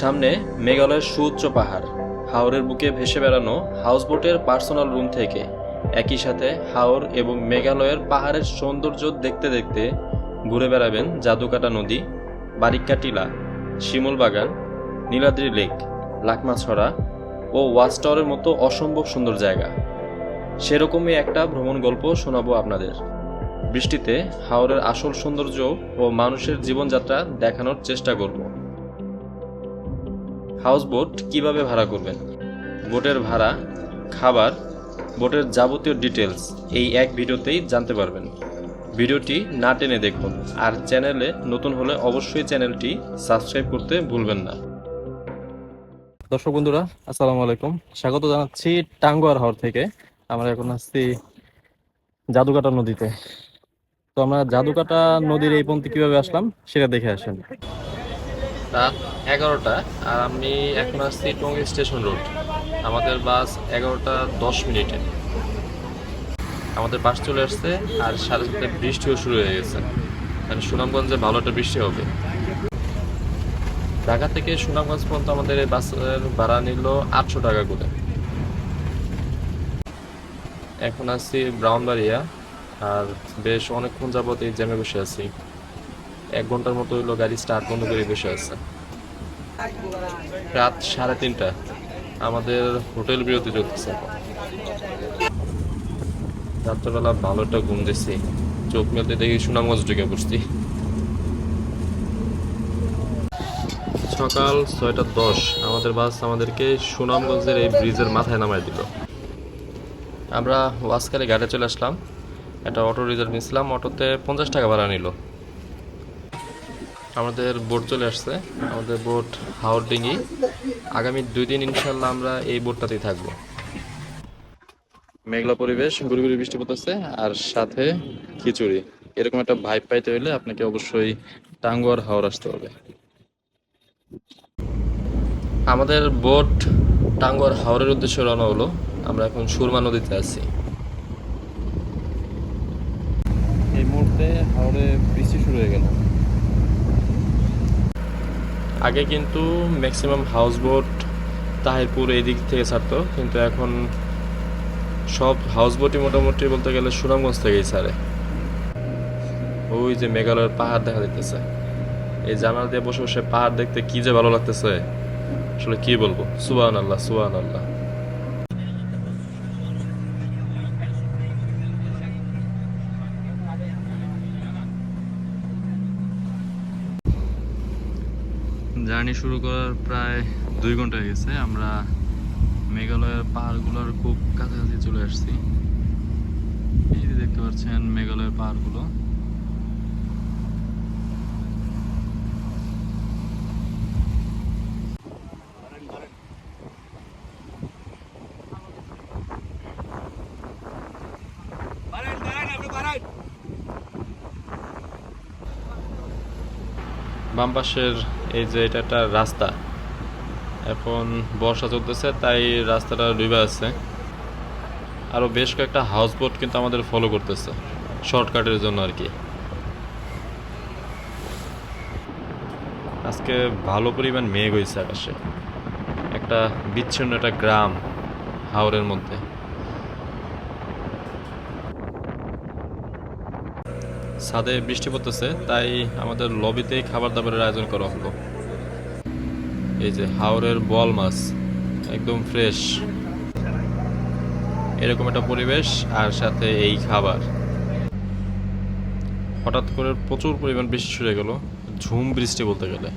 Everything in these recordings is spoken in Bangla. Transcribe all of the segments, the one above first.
সামনে মেঘালয়ের সুউচ্চ পাহাড়। হাওরের বুকে ভেসে বেড়ানো হাউসবোটের পার্সোনাল রুম থেকে একই সাথে হাওর এবং মেঘালয়ের পাহাড়ের সৌন্দর্য দেখতে দেখতে ঘুরে বেড়াবেন জাদুকাটা নদী বারিক্কা টিলা শিমুল বাগান নীলাদ্রি লেক, লাকমাছড়া ও ওয়াচ টাওয়ারের মতো অসম্ভব সুন্দর জায়গা। সেরকমই একটা ভ্রমণ গল্প শোনাবো আপনাদের। বৃষ্টিতে হাওরের আসল সৌন্দর্য ও মানুষের জীবনযাত্রা দেখানোর চেষ্টা করব। হাউস বোট কীভাবে ভাড়া করবেন? বোটের ভাড়া, খাবার, বোটের যাবতীয় ডিটেলস এই এক ভিডিওতেই জানতে পারবেন। ভিডিওটি না টেনে দেখুন আর চ্যানেলে নতুন হলে অবশ্যই চ্যানেলটি সাবস্ক্রাইব করতে ভুলবেন না। দর্শক বন্ধুরা, আসসালামু আলাইকুম। স্বাগত জানাচ্ছি টাঙ্গুয়ার হাওর থেকে। আমরা এখন আসছি জাদুকাটা নদীতে। তো আমরা জাদুকাটা নদীর এই পন্থী কীভাবে আসলাম, সেটা দেখে আসেন। রাত এগারোটা, আর আমি এখন আসছি টঙ্গী স্টেশন রোড। আমাদের বাস এগারোটা দশ মিনিটে। আমাদের বাস চলে আসছে, আর সাথে সাথে বৃষ্টিও শুরু হয়ে গেছে। মানে সুনামগঞ্জে ভালো একটা বৃষ্টি হবে। ঢাকা থেকে সুনামগঞ্জ পর্যন্ত আমাদের এই বাসের ভাড়া নিল আটশো টাকা করে। এখন আছি ব্রাউনবাড়িয়া, আর বেশ অনেকক্ষণ যাবত এই জ্যামে বসে আছি। এক ঘণ্টার মতো হইল গাড়ি স্টার্ট বন্ধ করে বসে আছে। রাত সাড়ে তিনটা। আমাদের হোটেল বিরতি চলতেছে। রাত্রবেলা ভালো একটা ঘুম দিচ্ছি চোখ মেলতে দেখি সুনামগঞ্জ ঢুকে বসছি সকাল ছয়টা দশ। আমাদের বাস আমাদেরকে সুনামগঞ্জের এই ব্রিজের মাথায় নামায় দিল। আমরা ওয়াসকালে ঘাটে চলে আসলাম। একটা অটো রিজার্ভ নিয়েছিলাম। অটোতে পঞ্চাশ টাকা ভাড়া নিল। আমাদের বোট চলে আসছে। আমাদের বোট হাওড় ডিঙ্গি আগামী দুই দিন ইনশাল্লাহ আমরা এই বোটটাতেই থাকব। মেঘলা পরিবেশ গুড়ি গুড়ি বৃষ্টি পড়তেছে আর সাথে খিচুড়ি। এরকম একটা ভাইব পাইতে হলে আপনাকে অবশ্যই টাঙ্গুয়ার হাওড় আসতে হবে। আমাদের বোট টাঙ্গুয়ার হাওড়ের উদ্দেশ্যে রওনা হলো। আমরা এখন সুরমা নদীতে আছি। এই মুহূর্তে হাওড়ে বৃষ্টি শুরু হয়ে গেল। আগে কিন্তু ম্যাক্সিমাম হাউস বোট তাহিরপুর এই দিক থেকে ছাড়তো, কিন্তু এখন সব হাউস বোটই মোটামুটি বলতে গেলে সুনামগঞ্জ থেকেই ছাড়ে। ওই যে মেঘালয়ের পাহাড় দেখা যাইতেছে। এই জানাল দিয়ে বসে বসে পাহাড় দেখতে কি যে ভালো লাগতেছে, আসলে কি বলব? সুবান আল্লাহ সুবান আল্লাহ জার্নি শুরু করার প্রায় দুই ঘণ্টা হয়ে গেছে। আমরা মেঘালয়ের পাহাড়গুলোর খুব কাছাকাছি চলে আসছি। এই যে দেখতে পাচ্ছেন মেঘালয়ের পাহাড়গুলো। বাম পাশের এই যে এটা একটা রাস্তা। এখন বর্ষা চলতেছে, তাই রাস্তাটা ডুবে আছে। আরও বেশ কয়েকটা হাউস বোট কিন্তু আমাদের ফলো করতেছে শর্টকাটের জন্য আর কি। আজকে ভালো পরিমাণ মেঘ হয়েছে আকাশে। একটা বিচ্ছিন্ন একটা গ্রাম হাওরের মধ্যে। ছাদে বৃষ্টি পড়তেছে, তাই আমাদের লবিতেই খাবার দাবারের আয়োজন করা হলো। এই যে হাওরের বল মাছ, একদম ফ্রেশ। এরকম একটা পরিবেশ আর সাথে এই খাবার। হঠাৎ করে প্রচুর পরিমাণ বৃষ্টি শুরু গেল, ঝুম বৃষ্টি বলতে গেলে।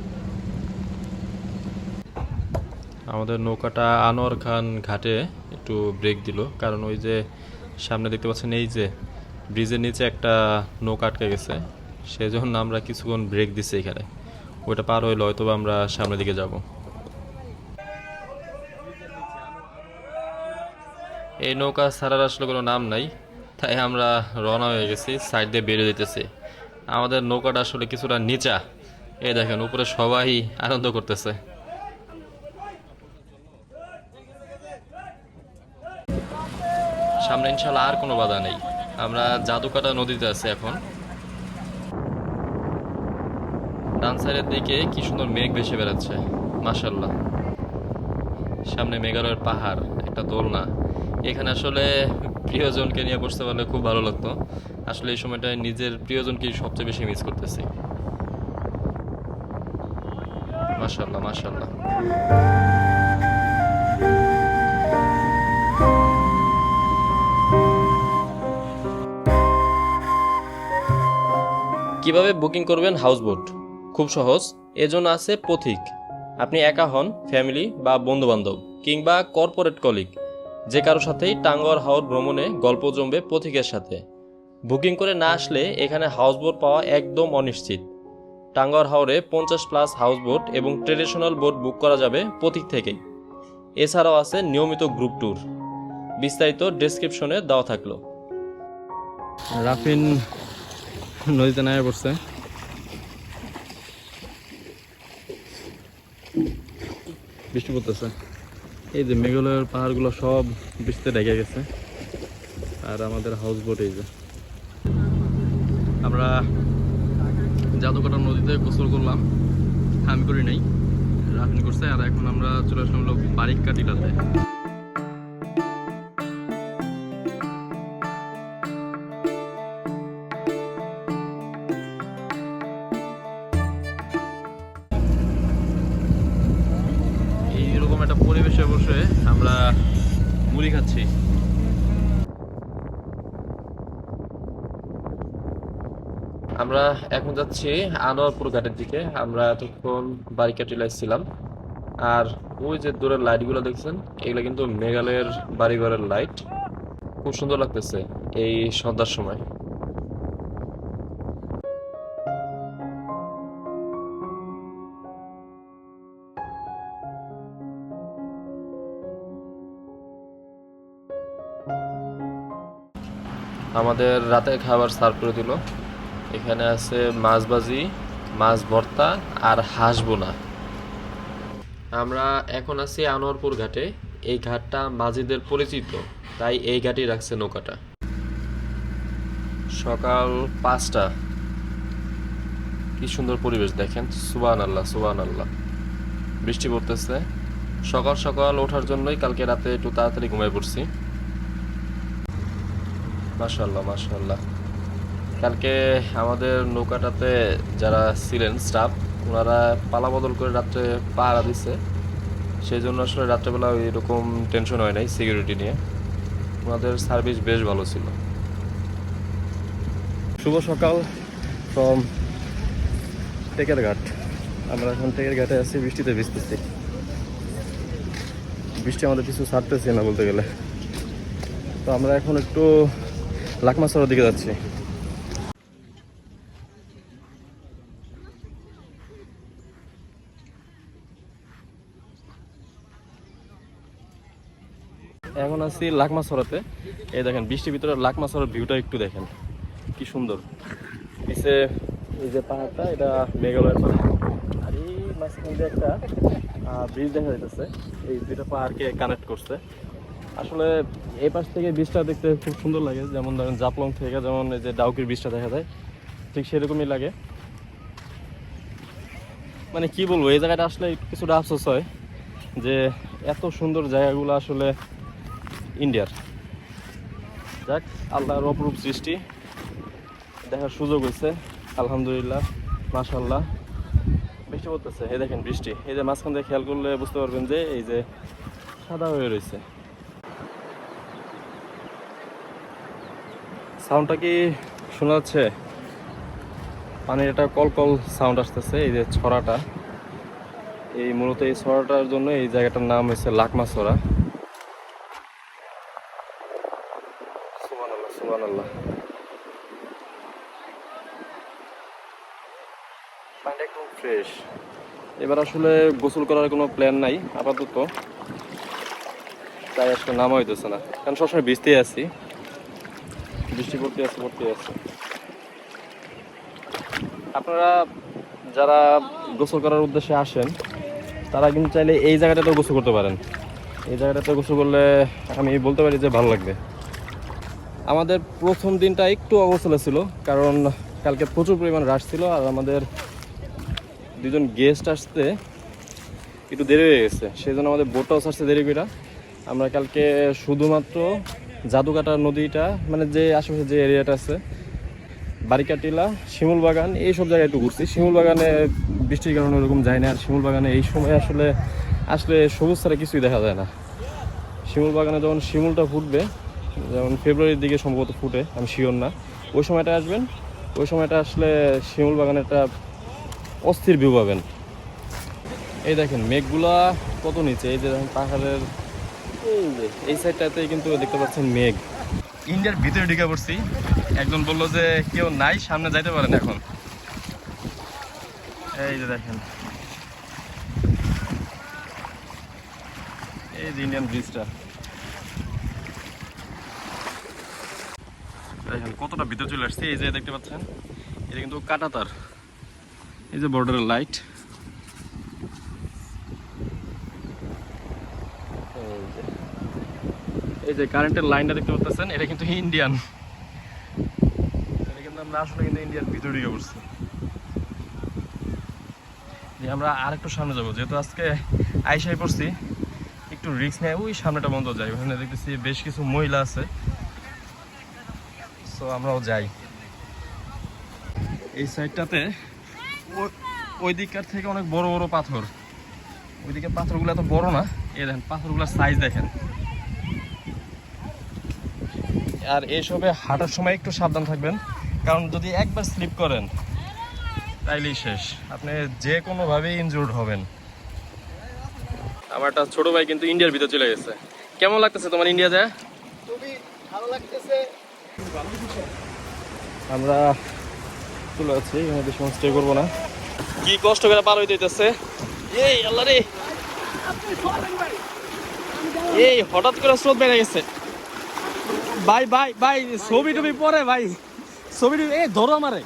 আমাদের নৌকাটা আনোয়ার খান ঘাটে একটু ব্রেক দিল, কারণ ওই যে সামনে দেখতে পাচ্ছেন এই যে ব্রিজের নিচে একটা নৌকা আটকে গেছে। সেই জন্য আমরা কিছুক্ষণ ব্রেক দিচ্ছি এখানে। ওইটা পার হইলে হয়তো আমরা সামনের দিকে যাব। এই নৌকা ছাড়ার আসলে কোনো নাম নাই, তাই আমরা রওনা হয়ে গেছি সাইড দিয়ে বেরিয়ে দিতেছি আমাদের নৌকাটা আসলে কিছুটা নিচা। এই দেখেন, উপরে সবাই আনন্দ করতেছে। সামনে ইনশাল্লাহ আর কোনো বাধা নেই। আমরা জাদুকাটা নদীতে আছি এখন। ডান সাইডের দিকে কি সুন্দর মেঘ ভেসে বেড়াচ্ছে মাশাল্লাহ সামনে মেঘালয়ের পাহাড়, একটা দোলনা। এখানে আসলে প্রিয়জনকে নিয়ে বসতে পারলে খুব ভালো লাগতো। আসলে এই সময়টায় নিজের প্রিয়জনকেই সবচেয়ে বেশি মিস করতেছি। মাশাল্লাহ মাশাল্লাহ কীভাবে বুকিং করবেন হাউসবোট? খুব সহজ, এজন্য আছে পথিক। আপনি একা হন, ফ্যামিলি বা বন্ধুবান্ধব, কিংবা কর্পোরেট কলিগ, যে কারোর সাথেই টাঙ্গর হাওর ভ্রমণে গল্প জমবে পথিকের সাথে। বুকিং করে না আসলে এখানে হাউসবোট পাওয়া একদম অনিশ্চিত। টাঙ্গর হাওরে পঞ্চাশ প্লাস হাউসবোট এবং ট্রেডিশনাল বোট বুক করা যাবে পথিক থেকেই। এছাড়াও আছে নিয়মিত গ্রুপ ট্যুর। বিস্তারিত ডেসক্রিপশনে দেওয়া থাকল। রাফিন নদীতে নামে পড়ছে। বৃষ্টি পড়তেছে। এই যে মেঘালয়ের পাহাড়গুলো সব বৃষ্টিতে ঢেকে গেছে। আর আমাদের হাউস বোট এই যে। আমরা জাদুকাটা নদীতে গোসল করলাম। আমি করি নাই রাফিন করছে। আর এখন আমরা চলে আসলাম হলো বারিক্কা বসে আমরা মুড়ি খাচ্ছি। আমরা এখন যাচ্ছি আনোয়ারপুর ঘাটের দিকে। আমরা এতক্ষণ বারিকাটিলায় ছিলাম। আর ওই যে দূরের লাইটগুলো দেখছেন, এগুলো কিন্তু মেঘালয়ের বাড়িঘরের লাইট খুব সুন্দর লাগতেছে এই সন্ধ্যার সময়। আমাদের রাতের খাবার সার্ভ করে দিল। এখানে আছে মাছ ভাজি, মাছ ভর্তা আর হাঁস বোনা। আমরা এখন আছি আনোয়ারপুর ঘাটে। এই ঘাটটা মাঝিদের পরিচিত, তাই এই ঘাটেই রাখছে নৌকাটা। সকাল পাঁচটা। কি সুন্দর পরিবেশ দেখেন। সুবান আল্লাহ সুবান আল্লাহ বৃষ্টি পড়তেছে। সকাল সকাল ওঠার জন্যই কালকে রাতে একটু তাড়াতাড়ি ঘুমায় পড়ছি। মাশাল্লাহ মাশাল্লাহ কালকে আমাদের নৌকাটাতে যারা ছিলেন স্টাফ ওনারা পালা বদল করে রাত্রে পাহারা দিচ্ছে সেই জন্য আসলে রাত্রেবেলা ওই রকম টেনশন হয় নাই সিকিউরিটি নিয়ে। ওনাদের সার্ভিস বেশ ভালো ছিল। শুভ সকাল ফ্রম টেকের ঘাট আমরা এখন টেকের ঘাটে আছি, বৃষ্টিতে ভিজতেছি। বৃষ্টি আমাদের কিছু ছাড়তেছে না বলতে গেলে। তো আমরা এখন একটু লাকমাসরের দিকে যাচ্ছি। এখন আছি লাকমাসরাতে এই দেখেন, বৃষ্টির ভিতরে লাকমাসরের ভিউটা একটু দেখেন। কি সুন্দর। পিছে এই যে পাহাড়টা, এটা মেঘালয়ের পাহাড়। আর এই মাঝখান একটা ব্রিজ দেখা যাইতেছে। এই দুইটা পাহাড়কে কানেক্ট করছে। আসলে এই পাশ থেকে বীজটা দেখতে খুব সুন্দর লাগে। যেমন ধরেন জাপলং থেকে যেমন এই যে ডাউকির বীজটা দেখা যায়, ঠিক সেরকমই লাগে। মানে কি বলব, এই জায়গাটা আসলে কিছুটা আফসোস হয় যে এত সুন্দর জায়গাগুলো আসলে ইন্ডিয়ার। যাক, আল্লাহর অপরূপ সৃষ্টি দেখার সুযোগ হয়েছে, আলহামদুলিল্লাহ মাশাল্লাহ বৃষ্টি পড়তেছে, এই দেখেন বৃষ্টি। এই যে মাঝখান দিয়ে খেয়াল করলে বুঝতে পারবেন যে এই যে সাদা হয়ে রয়েছে। সাউন্ডটা কি শোনা যাচ্ছে? পানির একটা কল কল সাউন্ড আসতেছে, এই যে ছড়াটা। এই মূলত এই ছড়াটার জন্য এই জায়গাটার নাম হচ্ছে লাকমা ছড়া। ফ্রেশ এবার আসলে গোসল করার কোনো প্ল্যান নাই, আপাতত। তাই আসলে নামা হইতেছে না। কারণ সবসময় ভিজতেই আছি। বৃষ্টি পড়তে আছে পড়তে আছে। আপনারা যারা গোসল করার উদ্দেশ্যে আসেন, তারা কিন্তু চাইলে এই জায়গাটাতেও গোসল করতে পারেন। এই জায়গাটাতে গোসল করলে আমি বলতে পারি যে ভালো লাগবে। আমাদের প্রথম দিনটা একটু অবস্থা ছিল, কারণ কালকে প্রচুর পরিমাণ রাশ ছিল আর আমাদের দুজন গেস্ট আসতে একটু দেরি হয়ে গেছে। সেই জন্য আমাদের বোটটাও ছাড়ছে দেরি করে আমরা কালকে শুধুমাত্র জাদুকাটা নদীটা মানে যে আশেপাশে যে এরিয়াটা আছে, বারিকাটিলা শিমুল বাগান এই সব জায়গায় একটু ঘুরছি। শিমুল বাগানে বৃষ্টির কারণে ওরকম যায় না, আর শিমুল বাগানে এই সময় আসলে আসলে সবুজ ছাড়া কিছুই দেখা যায় না। শিমুল বাগানে যখন শিমুলটা ফুটবে, যেমন ফেব্রুয়ারির দিকে সম্ভবত ফুটে, আমি শিওর না। ওই সময়টা আসবেন, ওই সময়টা আসলে শিমুল বাগানে একটা অস্থির ভিউ পাবেন। এই দেখেন, মেঘগুলা কত নিচে, এই যে দেখেন পাহাড়ের এই সাইডটাতে কিন্তু দেখতে পাচ্ছেন মেঘ। ইন্ডিয়ার ভিতরে ঢুকে পড়ছি। একজন বলল যে কেউ নাই, সামনে যাইতে পারেন এখন। এই যে দেখেন। এই যে ইন্ডিয়ান ব্রিজটা। দেখেন, কতটা ভিতরে চলে আসছে। এই যে দেখতে পাচ্ছেন, এটা কিন্তু কাটাতার। এই যে বর্ডারের লাইট। এই যে কারেন্টের লাইনটা দেখতে পাচ্ছেন এটা কিন্তু ইন্ডিয়ান এটা কিন্তু আমরা আসলে কিন্তু ইন্ডিয়ার ভিতরে ঢুকে পড়ছি। যে আমরা আর একটু সামনে যাব, যেহেতু আজকে আইসাই পড়ছি, একটু রিস্ক নেয় ওই সামনেটা বন্ধ যায় ওখানে দেখতেছি বেশ কিছু মহিলা আছে। সো আমরাও যাই। এই সাইডটাতে ওই দিককার থেকে অনেক বড় বড় পাথর। ওইদিকে পাথরগুলো এত বড় না। এই দেখেন পাথরগুলোর সাইজ দেখেন। আর এইসবে হাঁটার সময় একটু সাবধান থাকবেন কারণ যদি একবার স্লিপ করেন তাইলেই শেষ। আপনি যে কোনোভাবেই ইনজুর্ড হবেন। আমার একটা ছোট ভাই কিন্তু ইন্ডিয়ার ভিতরে চলে গেছে। কেমন লাগতেছে তোমার ইন্ডিয়া যায়? খুবই ভালো লাগতেছে। আমরা চলে আছি এখানে বেশি স্টে করব না। কি কষ্ট করে পার হইতে হইতেছে? এই আল্লাহ রে! এই হঠাৎ করে স্রোত বেড়ে গেছে। ভাই ভাই ভাই, ছবি পরে, ভাই। ছবি এই ধরো আমারে।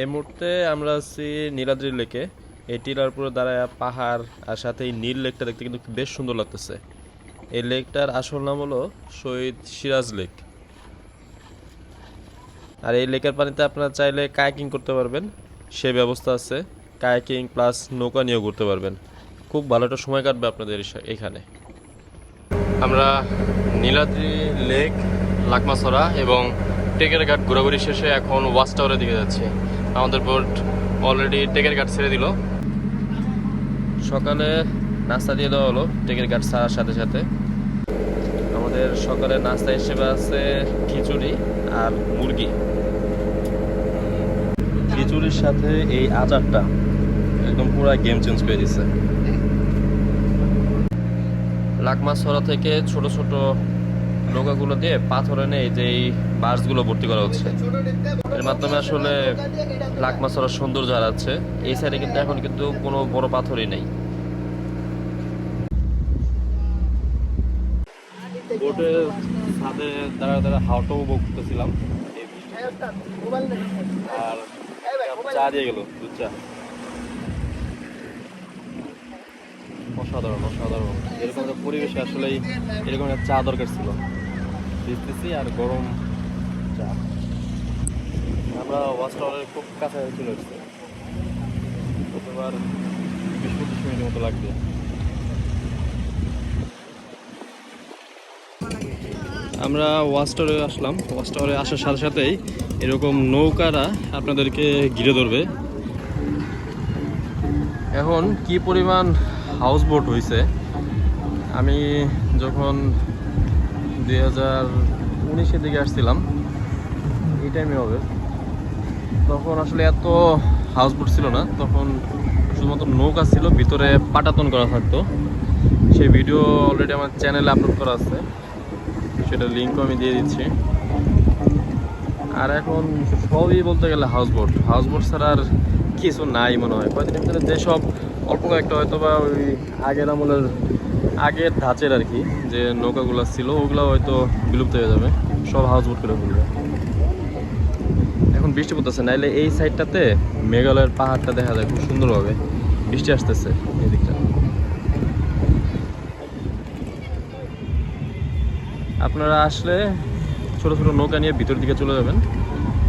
এই মুহূর্তে আমরা আছি নীলাদ্রি লেকে। এই টিলার উপরে দাঁড়ায় পাহাড় আর সাথে এই নীল লেকটা দেখতে কিন্তু বেশ সুন্দর লাগতেছে। এই লেকটার আসল নাম হলো শহীদ সিরাজ লেক। আর এই লেকের পানিতে আপনারা চাইলে কায়াকিং করতে পারবেন। সে ব্যবস্থা আছে। কায়াকিং প্লাস নৌকা নিয়েও ঘুরতে পারবেন। খুব ভালো একটা সময় কাটবে আপনাদের এখানে। আমরা নীলাদ্রি লেক, লাকমাছড়া এবং টেকের ঘাট ঘোরাঘুরি শেষে এখন ওয়াচ টাওয়ারের দিকে যাচ্ছি। আমাদের বোট অলরেডি টেকের ঘাট ছেড়ে দিল। সকালে নাস্তা দিয়ে দেওয়া হলো টেকের ঘাট ছাড়ার সাথে সাথে। আমাদের সকালে নাস্তা হিসেবে আছে খিচুড়ি আর মুরগি। খিচুড়ির সাথে এই আচারটা একদম পুরো গেম চেঞ্জ করে দিচ্ছে লাকমাছড়া থেকে ছোট ছোট নৌকাগুলো দিয়ে পাথর এনে এই যে এই বাসগুলো ভর্তি করা হচ্ছে। এর মাধ্যমে আসলে লাকমাছড়ার সৌন্দর্য হারাচ্ছে। এই সাইডে কিন্তু এখন কিন্তু কোনো বড় পাথরই নেই। বোটের ছাদে দাঁড়া দাঁড়া হাওয়াটা উপভোগ করতেছিলাম। আর চা দিয়ে গেল দুধ চা। অসাধারণ অসাধারণ। এরকম একটা পরিবেশে আসলেই এরকম একটা চা দরকার ছিল। দিতেছি আর গরম চা। আমরা ওয়াচ টাওয়ারের খুব কাছাকাছি চলে এসেছি বিশ পঁচিশ মিনিটের মতো লাগবে। আমরা ওয়াচ টাওয়ারে আসলাম। ওয়াচ টাওয়ারে আসার সাথে সাথেই এরকম নৌকারা আপনাদেরকে ঘিরে ধরবে। এখন কি পরিমাণ হাউস বোট হয়েছে আমি যখন দুই হাজার উনিশের দিকে আসছিলাম, এই টাইমে হবে। তখন আসলে এত হাউস বোট ছিল না। তখন শুধুমাত্র নৌকা ছিল, ভিতরে পাটাতন করা থাকতো। সেই ভিডিও অলরেডি আমার চ্যানেলে আপলোড করা আছে। সেটা লিঙ্কও আমি দিয়ে দিচ্ছি। আর এখন সবই বলতে গেলে হাউস বোট হাউস বোট ছাড়া আর কিছু নাই মনে হয়। কয়েকদিন ভিতরে যেসব অল্প একটা হয়তো বা ওই আগের আমলের আগের ধাঁচের আর কি, যে নৌকাগুলো ছিল, ওগুলো হয়তো বিলুপ্ত হয়ে যাবে। সব হাউস বোট করে ফেলবে। এখন বৃষ্টি পড়তেছে, নাইলে এই সাইডটাতে মেঘালয়ের পাহাড়টা দেখা যায়, খুব সুন্দরভাবে। বৃষ্টি আসতেছে এই দিকটা আপনারা আসলে ছোট ছোট নৌকা নিয়ে ভিতর দিকে চলে যাবেন।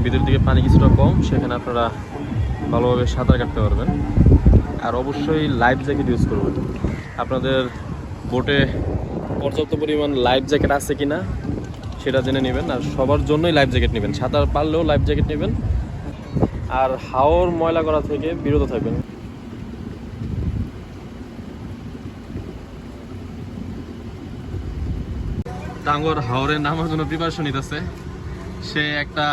ভিতর দিকে পানি কিছুটা কম, সেখানে আপনারা ভালোভাবে সাঁতার কাটতে পারবেন। আর অবশ্যই লাইফ জ্যাকেট ইউজ করবেন। আপনাদের বোটে পর্যাপ্ত পরিমাণ লাইফ জ্যাকেট আছে কি না সেটা জেনে নেবেন। আর সবার জন্যই লাইফ জ্যাকেট নেবেন। সাঁতার পারলেও লাইফ জ্যাকেট নেবেন। আর হাওর ময়লা করা থেকে বিরত থাকবেন। টাঙ্গর হাওরে নামার জন্য প্রিপারেশন নিতেছে। সে একটা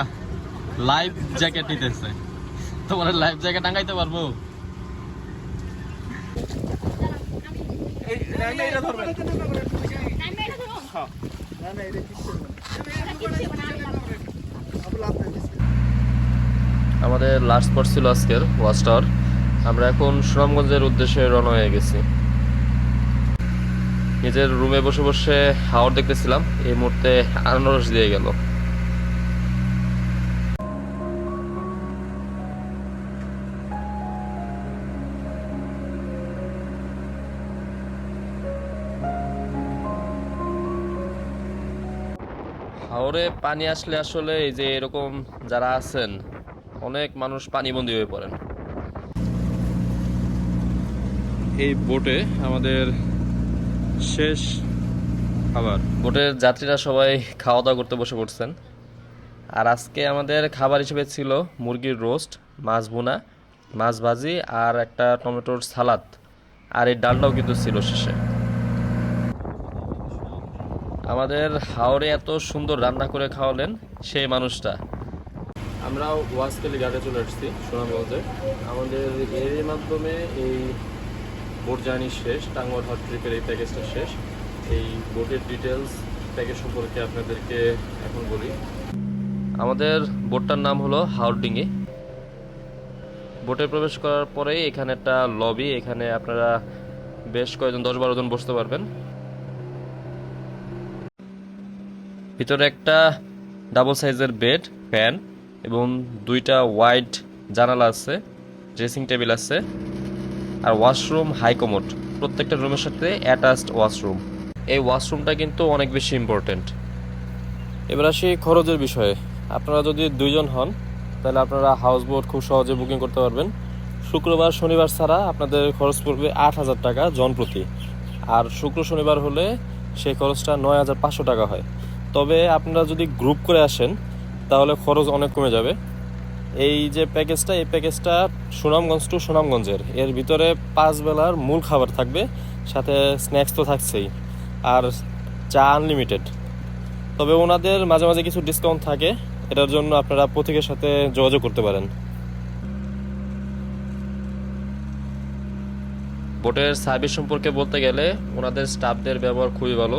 লাইফ জ্যাকেট নিতেছে। তোমার লাইফ জ্যাকেট টাঙ্গাইতে পারব। আপনার আমাদের লাস্ট স্পট ছিল আজকের ওয়াচ টাওয়ার আমরা এখন সুনামগঞ্জের উদ্দেশ্যে রওনা হয়ে গেছি। নিজের রুমে বসে বসে হাওয়ার দেখতেছিলাম। এই মুহূর্তে আনারস দিয়ে গেল। হাওরে পানি আসলে আসলে এই যে এরকম যারা আছেন অনেক মানুষ পানিবন্দী হয়ে পড়েন। এই বোটে আমাদের শেষ খাবার। বোটের যাত্রীরা সবাই খাওয়া দাওয়া করতে বসে পড়ছেন। আর আজকে আমাদের খাবার হিসেবে ছিল মুরগির রোস্ট মাছ ভুনা মাছ ভাজি আর একটা টমেটোর সালাদ। আর এই ডালটাও কিন্তু ছিল শেষে। আমাদের হাওড়ে এত সুন্দর রান্না করে খাওয়ালেন সেই মানুষটা। আমরা ওয়াসকালি ঘাটে চলে এসেছি সুনামগঞ্জে। আমাদের এর মাধ্যমে এই বোট জার্নি শেষ টাঙ্গর হট ট্রিপের এই প্যাকেজটা শেষ। এই বোটের ডিটেলস প্যাকেজ সম্পর্কে আপনাদেরকে এখন বলি। আমাদের বোটটার নাম হলো হাওড়ডিঙ্গি বোটে প্রবেশ করার পরেই এখানে একটা লবি এখানে আপনারা বেশ কয়েকজন দশ বারো জন বসতে পারবেন। ভিতরে একটা ডাবল সাইজের বেড ফ্যান এবং দুইটা ওয়াইড জানালা আছে ড্রেসিং টেবিল আছে আর ওয়াশরুম হাই কমোড প্রত্যেকটা রুমের সাথে অ্যাটাচড ওয়াশরুম এই ওয়াশরুমটা কিন্তু অনেক বেশি ইম্পর্টেন্ট এবার আসি খরচের বিষয়ে। আপনারা যদি দুইজন হন, তাহলে আপনারা হাউস বোট খুব সহজে বুকিং করতে পারবেন। শুক্রবার, শনিবার ছাড়া আপনাদের খরচ পড়বে আট হাজার টাকা জন প্রতি। আর শুক্র, শনিবার হলে সেই খরচটা নয় হাজার পাঁচশো টাকা হয়। তবে আপনারা যদি গ্রুপ করে আসেন, তাহলে খরচ অনেক কমে যাবে। এই যে প্যাকেজটা এই প্যাকেজটা সুনামগঞ্জ টু সুনামগঞ্জের। এর ভিতরে পাঁচ বেলার মূল খাবার থাকবে, সাথে স্ন্যাক্স তো থাকছেই। আর চা আনলিমিটেড তবে ওনাদের মাঝে মাঝে কিছু ডিসকাউন্ট থাকে, এটার জন্য আপনারা প্রতীকের সাথে যোগাযোগ করতে পারেন। বোটের সার্ভিস সম্পর্কে বলতে গেলে, ওনাদের স্টাফদের ব্যবহার খুবই ভালো।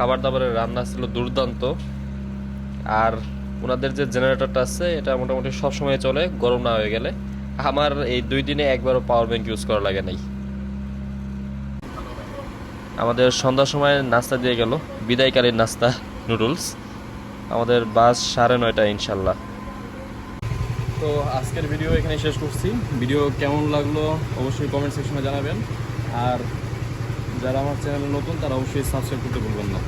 খাবার দাবারের রান্না ছিল দুর্দান্ত। আর ওনাদের যে জেনারেটরটা আছে, এটা মোটামুটি সব সময় চলে, গরম না হয়ে গেলে। আমার এই দুই দিনে একবারও পাওয়ার ব্যাংক ইউজ করা লাগে নাই। আমাদের সন্ধ্যার সময় নাস্তা দিয়ে গেল, বিদায়কালীন নাস্তা নুডলস আমাদের বাস সাড়ে নয়টা ইনশাল্লাহ। তো আজকের ভিডিও এখানে শেষ করছি। ভিডিও কেমন লাগল অবশ্যই কমেন্ট সেকশনে জানাবেন। আর যারা আমার চ্যানেলে নতুন তারা অবশ্যই সাবস্ক্রাইব করতে ভুলবেন না।